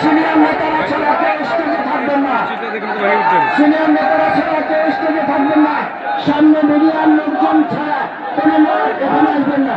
Senior নেতারা ছাড়া কেউ স্টেজে থাকবেন না সিনিয়র নেতারা ছাড়া কেউ স্টেজে থাকবেন না সামনে মিডিয়ার লোকজন ছাড়া কোন এখানে আসবেন না।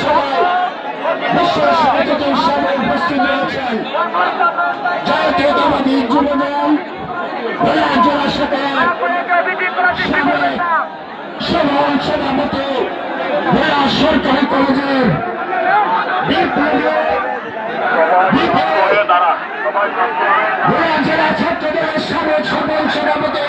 সভায় বিশ্ব উপস্থিত রয়েছেন জাতীয়তাবাদী যুবদল ভোলা জেলা শাখার সাবেক সাধারণ সভাপতি ভোলা ছাত্রদের সাবেক সাধারণ সভাপতি